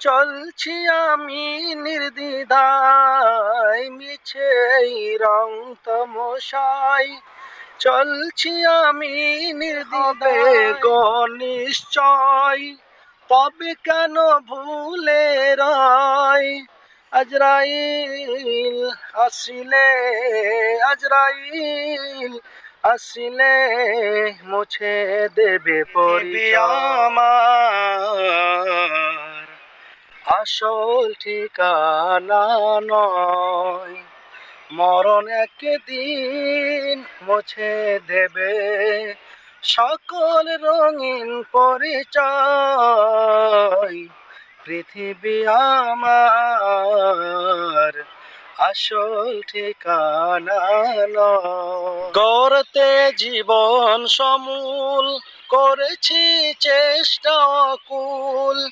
চলছি আমি নির্দিদায় মিছে রং তমশাই চলছি আমি নির্দিদে নিশ্চয় তবে কেন ভুলে রয়? আজরাইল আসিলে আজরাইল আসিলে মুছে দেবে আমার। আসল ঠিকানা নয়। মরণ একদিন মুছে দেবে। সকল রঙিন পরিচয় পৃথিবী আমার আসল ঠিকানা। গড়তে জীবন সমূল করেছি চেষ্টা কুল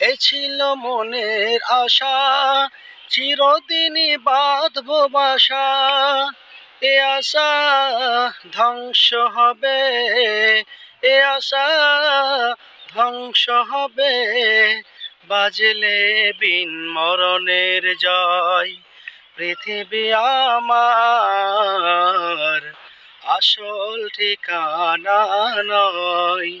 এ ছিল মনের আশা, চিরদিনই বাঁধব বাসা। এ আশা ধ্বংস হবে, এ আশা ধ্বংস হবে। বাজলে বিন মরণের জয়, পৃথিবী আমার আসল ঠিকানা নয়।